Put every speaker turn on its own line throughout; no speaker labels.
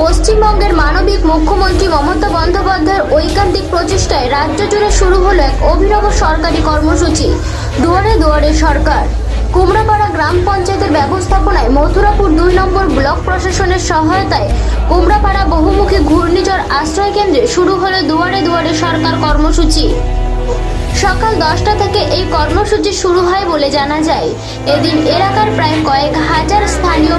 পশ্চিমবঙ্গের মানবিক মুখ্যমন্ত্রী মমতা বন্দ্যোপাধ্যায়ের ঐকান্তিক প্রচেষ্টায় রাজ্য জুড়ে শুরু হলো এক অভিনব সরকারি কর্মসূচি, দুয়ারে দুয়ারে সরকার। কুমড়াপাড়া গ্রাম পঞ্চায়েতের ব্যবস্থাপনায় মথুরাপুর দুই নম্বর ব্লক প্রশাসনের সহায়তায় কুমড়াপাড়া বহুমুখী ঘূর্ণিঝড় আশ্রয় কেন্দ্রে শুরু হলো দুয়ারে দুয়ারে সরকার কর্মসূচি। সকাল দশটা থেকে এই কর্মসূচি শুরু হয় বলে জানা যায়। এদিন এলাকার প্রায় কয়েক হাজার স্থানীয়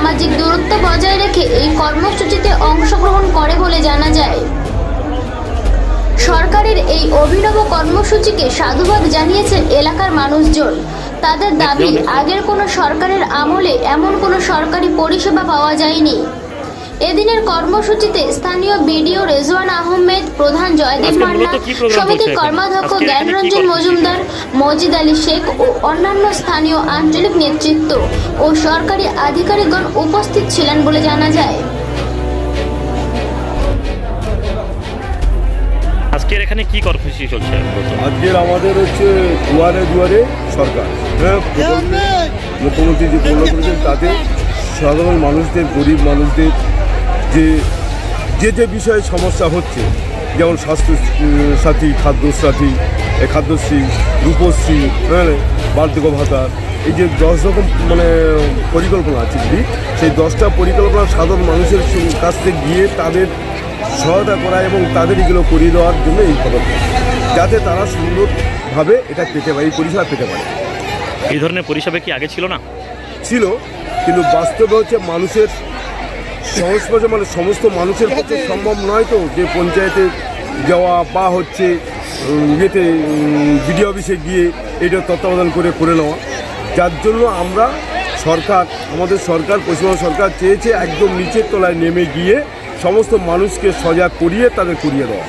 সামাজিক দূরত্ব বজায় রেখে এই কর্মসূচিতে অংশগ্রহণ করে বলে জানা যায়। সরকারের এই অভিনব কর্মসূচিকে সাধুবাদ জানিয়েছেন এলাকার মানুষজন। তাদের দাবি আগের কোনো সরকারের আমলে এমন কোনো সরকারি পরিষেবা পাওয়া যায়নি। এদিনের কর্মসূচিতে স্থানীয় বিডিও রেজওয়ান আহমেদ প্রধান জয়দেব মান্না
প্রোগ্রাম
সমিতির কর্মাধ্যক্ষ জ্ঞানরঞ্জন মজুমদার মজিদ আলী শেখ ও অন্যান্য স্থানীয় আঞ্চলিক নেতৃত্ব ও সরকারি আধিকারিকগণ উপস্থিত ছিলেন বলে জানা যায়।
আজকের এখানে কি কর্মসূচি চলছে?
আজকের আমাদের হচ্ছে দুয়ারে দুয়ারে সরকার হ্যাঁ মুখ্যমন্ত্রী যে পূর্ণ করেছেন তাতে সাধারণ মানুষদের গরিব মানুষদের যে যে যে বিষয়ে সমস্যা হচ্ছে যেমন স্বাস্থ্য সাথী খাদ্যসাথী খাদ্যশ্রী রূপশ্রী হ্যাঁ বার্ধক্য ভাতা এই যে দশ রকম মানে পরিকল্পনা আছে যদি সেই দশটা পরিকল্পনা সাধারণ মানুষের কাছ থেকে গিয়ে তাদের সহায়তা করা এবং তাদের এগুলো করিয়ে দেওয়ার জন্য এই পদক্ষেপ। যাতে তারা সুন্দরভাবে এটা পেতে পারে এই পরিষেবা পেতে পারে।
এই ধরনের পরিষেবা কি আগে ছিল না?
ছিল কিন্তু বাস্তবে হচ্ছে মানুষের সংস্পর্শে মানে সমস্ত মানুষের পক্ষে সম্ভব নয় তো যে পঞ্চায়েতে যাওয়া বা হচ্ছে ইয়েতে বিডিও অফিসে গিয়ে এটা তত্ত্বাবধান করে করে নেওয়া। যার জন্য আমরা সরকার আমাদের সরকার পশ্চিমবঙ্গ সরকার চেয়েছে একদম নিচের তলায় নেমে গিয়ে সমস্ত মানুষকে সজাগ করিয়ে তাদের করিয়ে দেওয়া।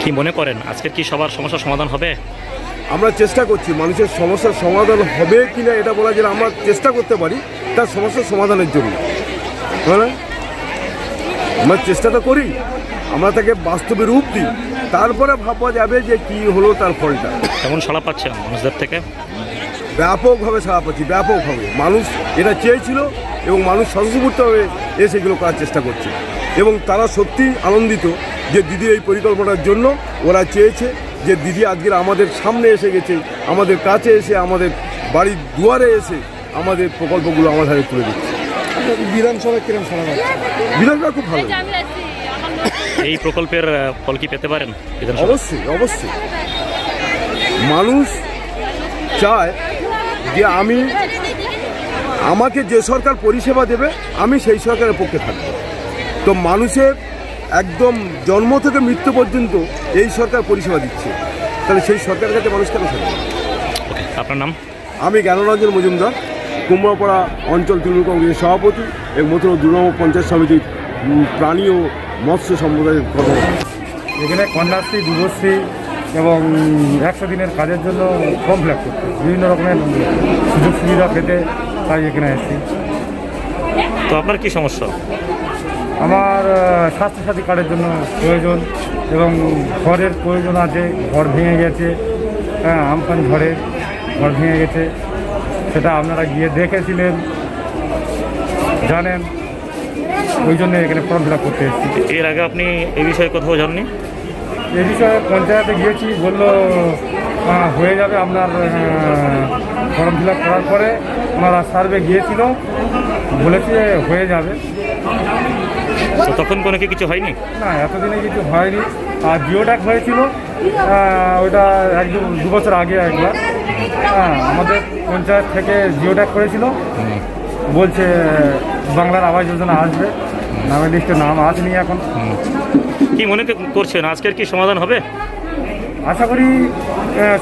কি মনে করেন? আজকের কি সবার সমস্যার সমাধান হবে?
আমরা চেষ্টা করছি মানুষের সমস্যার সমাধান হবে কিনা এটা বলা যায় আমরা চেষ্টা করতে পারি তার সমস্যার সমাধানের জন্য। হ্যাঁ আমরা চেষ্টাটা করি আমরা তাকে বাস্তবে রূপ দিই। তারপরে ভাবা যাবে যে কি হলো তার ফলটা।
কেমন সাড়া পাচ্ছে মানুষদের থেকে?
ব্যাপকভাবে সারা পাচ্ছি ব্যাপকভাবে। মানুষ এটা চেয়েছিল এবং মানুষ স্বতঃস্ফূর্তভাবে এসে এগুলো করার চেষ্টা করছে। এবং তারা সত্যি আনন্দিত যে দিদির এই পরিকল্পনার জন্য ওরা চেয়েছে যে দিদি আজকের আমাদের সামনে এসে গেছে আমাদের কাছে এসে আমাদের বাড়ির দুয়ারে এসে আমাদের প্রকল্পগুলো আমার হাতে তুলে দিচ্ছে।
বিধানসভায় কিরম সারা
বিধানসভা খুব ভালো।
এই প্রকল্পের ফল কি পেতে পারেন বিধানসভা
অবশ্যই অবশ্যই। মানুষ চায় যে আমি আমাকে যে সরকার পরিষেবা দেবে আমি সেই সরকারের পক্ষে থাকব। তো মানুষের একদম জন্ম থেকে মৃত্যু পর্যন্ত এই সরকার পরিষেবা দিচ্ছে। তাহলে সেই সরকারের কাছে মানুষ কেন থাকবে?
আপনার নাম?
আমি জ্ঞানরঞ্জন মজুমদার। কুমড়াপাড়া অঞ্চল তৃণমূল কংগ্রেসের সভাপতি এবং মথুরা দু নম্বর পঞ্চায়েত সমিতির প্রাণী ও মৎস্য সম্প্রদায়ের কর্মকর্তা
এখানে কন্যাশ্রী যুবশ্রী এবং একশো দিনের কাজের জন্য ফর্ম ফিল করতে বিভিন্ন রকমের সুযোগ সুবিধা পেতে তাই এখানে এসেছি।
তো আপনার কি সমস্যা?
আমার স্বাস্থ্যসাথী কার্ডের জন্য প্রয়োজন এবং ঘরের প্রয়োজন আছে ঘর ভেঙে গেছে। হ্যাঁ আমফান ঝড়ে ঘর ভেঙে গেছে। সেটা আপনারা গিয়ে দেখেছিলেন জানেন। ওই জন্য এখানে ফর্ম ফিল আপ করতে এসেছি।
এর আগে আপনি এই বিষয়ে কোথাও জাননি
এ বিষয়ে পঞ্চায়েতে গিয়েছি বলল হয়ে যাবে আপনার ফর্ম ফিল আপ করার পরে। ওনারা সার্ভে গিয়েছিল বলেছে হয়ে যাবে।
তো তখন কোনো কি কিছু হয়নি?
না এতদিনে কিছু হয়নি। আর জিওট্যাক হয়েছিল ওইটা এক দু বছর আগে একবার। আমাদের পঞ্চায়েত থেকে জিওট্যাক করেছিল। বলছে বাংলার আবাস যোজনা আসবে। নামের লিস্টে নাম আসেনি এখন।
কি মনে করছেন? আজকের কি সমাধান হবে?
আশা করি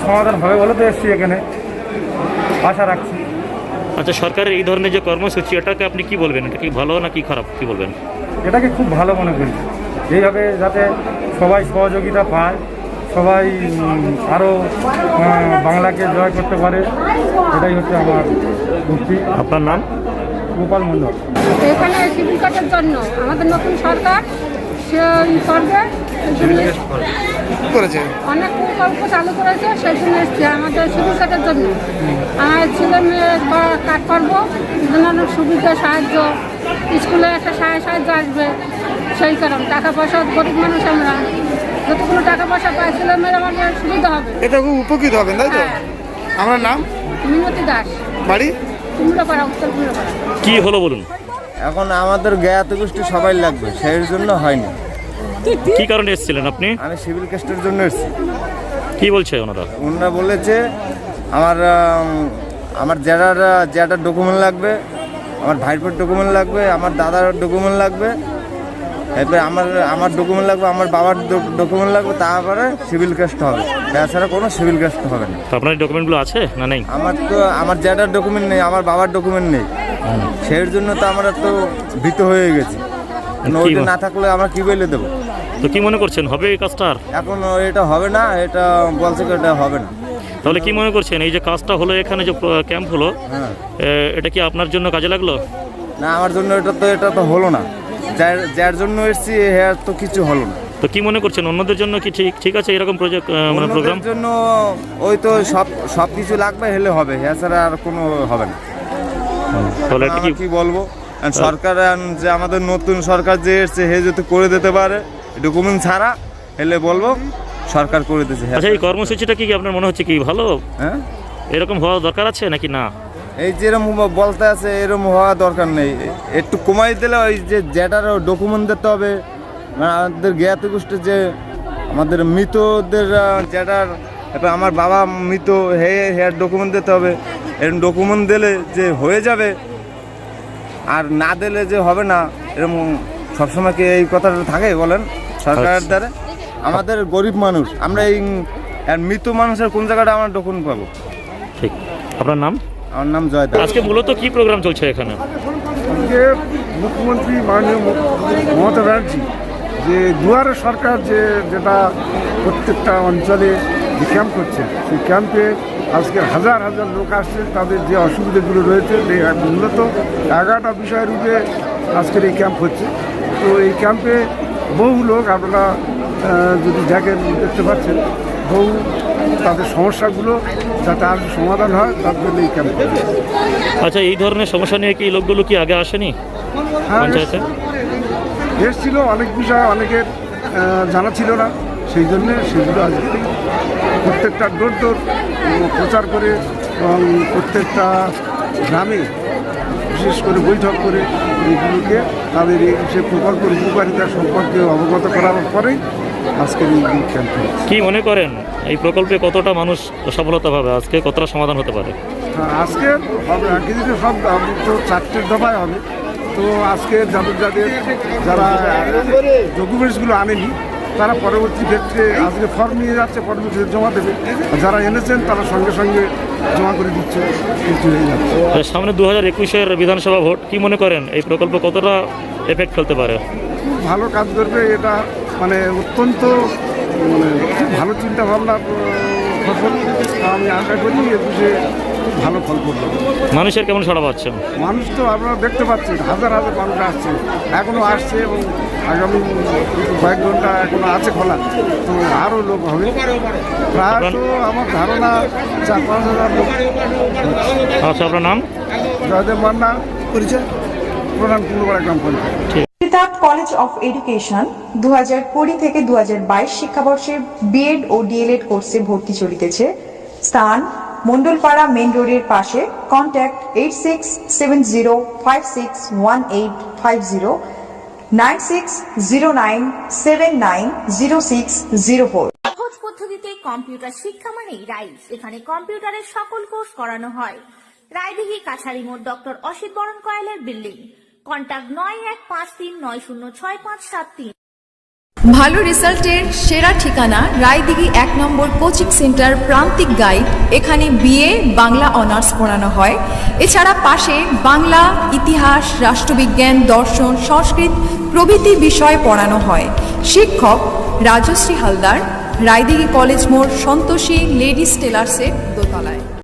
সমাধান হবে বলে তো এসছি এখানে। আশা রাখছি।
আচ্ছা সরকারের এই ধরনের যে কর্মসূচি এটাকে আপনি কি বলবেন? এটা কি ভালো না কি খারাপ? কি বলবেন?
এটাকে খুব ভালো মনে করি। এইভাবে যাতে সবাই সহযোগিতা পায় সবাই আরও বাংলাকে জয় করতে পারে এটাই হচ্ছে আমার যুক্তি
আপনার নাম?
গোপাল মণ্ডল।
এখানে সিভিল কার্ডের জন্য আমাদের নতুন সরকার সে করবে কি করেছে।
অনেক প্রকল্প চালু করেছে সেই জন্য এসছি আমাদের শুধু কাটার জন্য। আমার ছেলে মেয়ে বা কাজ করব অন্যান্য সুবিধা সাহায্য স্কুলে একটা সাহায্য সাহায্য আসবে সেই কারণ টাকা পয়সা গরিব মানুষ আমরা যতগুলো টাকা পয়সা পাই ছেলে মেয়ের সুবিধা হবে।
এটা খুব উপকৃত হবেন তাই তো?
হ্যাঁ।
আমার নাম?
মিনতি দাস।
বাড়ি?
কুমড়োপাড়া উত্তর কুমড়োপাড়া
কি হলো বলুন?
এখন আমাদের জ্ঞাত গোষ্ঠী সবাই লাগবে সেই জন্য হয়নি।
কি কারণে এসেছিলেন আপনি?
আমি সিভিল কেস্টের জন্য এসেছি।
কি বলছে ওনারা?
ওনারা বলেছে আমার আমার জ্যাডার জ্যাডার ডকুমেন্ট লাগবে আমার ভাইপোর ডকুমেন্ট লাগবে আমার দাদার ডকুমেন্ট লাগবে এরপরে আমার আমার ডকুমেন্ট লাগবে আমার বাবার ডকুমেন্ট লাগবে তারপরে সিভিল কেস্ট হবে। তাছাড়া কোনো সিভিল কেস্ট হবে না।
তো আপনার ডকুমেন্টগুলো আছে না নেই?
আমার তো আমার জ্যাডার ডকুমেন্ট নেই আমার বাবার ডকুমেন্ট নেই। সেই জন্য তো আমরা তো ভীত হয়ে গেছি। কারণ ওইটা না থাকলে আমরা কি বলে দেবো?
তো কি মনে করছেন হবে এই কাজটা আর?
এখন এটা হবে না এটা বলছে কি এটা হবে না।
তাহলে কি মনে করছেন এই যে কাজটা হলো এখানে যে ক্যাম্প হলো
হ্যাঁ।
এটা কি আপনার জন্য কাজে লাগল?
না আমার জন্য এটা তো এটা তো হলো না। যার যার জন্য এসেছি হ্যাঁ তো কিছু হলো না।
তো কি মনে করছেন অন্যদের জন্য কি ঠিক ঠিক আছে এরকম প্রজেক্ট মানে প্রোগ্রাম
জন্য ওই তো সব সব কিছু লাগবে হলে হবে। হ্যাঁ ছাড়া আর কোনো হবে না।
তাহলে এটা কি
কি বলব? আর সরকার আন যে আমাদের নতুন সরকার যে এসছে হে যদি করে দিতে পারে ডকুমেন্ট ছাড়া হলে বলব সরকার করে দিতেছে হ্যাঁ
আচ্ছা এই কর্মসূচিটা কি কি আপনার মনে হচ্ছে কি ভালো?
হ্যাঁ?
এরকম হওয়া দরকার আছে নাকি না?
এই যেরকম বলতে আছে এরকম হওয়া দরকার নেই। একটু কমাই দিলে ওই যে যেটার ডকুমেন্ট দিতে হবে আমাদের জ্ঞাত গোষ্ঠী যে আমাদের মৃতদের যেটার এবার আমার বাবা মৃত হে হেয়ার ডকুমেন্ট দিতে হবে। এরকম ডকুমেন্ট দিলে যে হয়ে যাবে আর না দিলে যে হবে না এরকম সবসময় কি এই কথাটা থাকে বলেন সরকারের
আচ্ছা।
দ্বারা? আমাদের গরিব মানুষ আমরা এই মৃত মানুষের কোন জায়গাটা আমরা ডকুমেন্ট পাবো?
ঠিক। আপনার নাম?
আমার নাম জয় দাস
আজকে মূলত কি প্রোগ্রাম চলছে এখানে?
আজকে মুখ্যমন্ত্রী মাননীয় মুখ- মমতা ব্যানার্জি যে দুয়ারে সরকার যে যেটা প্রত্যেকটা অঞ্চলে যে ক্যাম্প করছে সেই ক্যাম্পে আজকে হাজার হাজার লোক আসছে তাদের যে অসুবিধাগুলো রয়েছে মূলত এগারোটা বিষয়ের রূপে আজকের এই ক্যাম্প হচ্ছে। তো এই ক্যাম্পে বহু লোক আপনারা যদি দেখেন দেখতে পাচ্ছেন বহু তাদের সমস্যাগুলো যাতে আর সমাধান হয় তার জন্য এই ক্যাম্প
আচ্ছা এই ধরনের সমস্যা নিয়ে কি এই লোকগুলো কি আগে আসেনি?
হ্যাঁ,
পঞ্চায়েতে?
এসেছিল অনেক বিষয় অনেকের জানা ছিল না। সেই জন্যে সেগুলো আজকে প্রত্যেকটা ডোর ডোর প্রচার করে এবং প্রত্যেকটা গ্রামে বিশেষ করে বৈঠক করে এইগুলোকে তাদের এই সে প্রকল্পের উপকারিতা সম্পর্কে অবগত করার পরেই আজকের এই ক্যাম্প হচ্ছে।
কি মনে করেন? এই প্রকল্পে কতটা মানুষ সফলতা পাবে? আজকে কতটা সমাধান হতে পারে?
আজকে হবে আগে সব তো চারটের দফায় হবে। তো আজকে যাদের যাদের যারা ডকুমেন্টসগুলো আনেনি তারা পরবর্তী ক্ষেত্রে আজকে ফর্ম নিয়ে যাচ্ছে পরবর্তী জমা দেবে। যারা এনেছেন তারা সঙ্গে সঙ্গে জমা করে দিচ্ছে কিছু
সামনে দু হাজার একুশের বিধানসভা ভোট কি মনে করেন? এই প্রকল্প কতটা এফেক্ট ফেলতে পারে?
খুব ভালো কাজ করবে এটা মানে অত্যন্ত মানে খুব ভালো চিন্তা ভাবনা ফসল। আমি আশা করি একুশে খুব ভালো ফল করবে।
মানুষের কেমন সাড়া পাচ্ছেন
মানুষ তো আপনারা দেখতে পাচ্ছেন হাজার হাজার মানুষ আসছে এখনও আসছে এবং আগামী কয়েক ঘণ্টা এখনও আছে খোলা। তো আরও লোক হবে। প্রায় তো আমার ধারণা চার পাঁচ হাজার লোক
আচ্ছা আপনার নাম?
জয়দেব মান্না। পরিচয়? প্রধান কুমড়োপাড়া গ্রাম panchayat.
Siddhartha college of education দু হাজার কুড়ি থেকে দু হাজার বাইশ শিক্ষাবর্ষে বিএড ও ডিএলএড কোর্সে ভর্তি চলিতেছে। স্থান মন্ডলপাড়া মেন রোডের পাশে contact eight six seven zero five six one eight five zero nine six zero nine seven nine zero six zero four
সহজ পদ্ধতিতে কম্পিউটার শিক্ষা মানেই রাইস এখানে কম্পিউটারের সকল কোর্স করানো হয়। রায়দিঘি কাছারি মোড় ডক্টর অসিত বরণ কয়েলের বিল্ডিং কন্ট্যাক্ট নয় এক পাঁচ তিন নয় শূন্য ছয় পাঁচ সাত তিন।
ভালো রেজাল্টের সেরা ঠিকানা রায়দিঘি এক নম্বর কোচিং সেন্টার প্রান্তিক গাইড। এখানে বিএ, বাংলা অনার্স পড়ানো হয়। এছাড়া পাশে বাংলা, ইতিহাস, রাষ্ট্রবিজ্ঞান, দর্শন, সংস্কৃত প্রভৃতি বিষয় পড়ানো হয়। শিক্ষক রাজশ্রী হালদার, রায়দিঘি কলেজ মোড় সন্তোষী লেডিস টেলার্সের দোতলায়।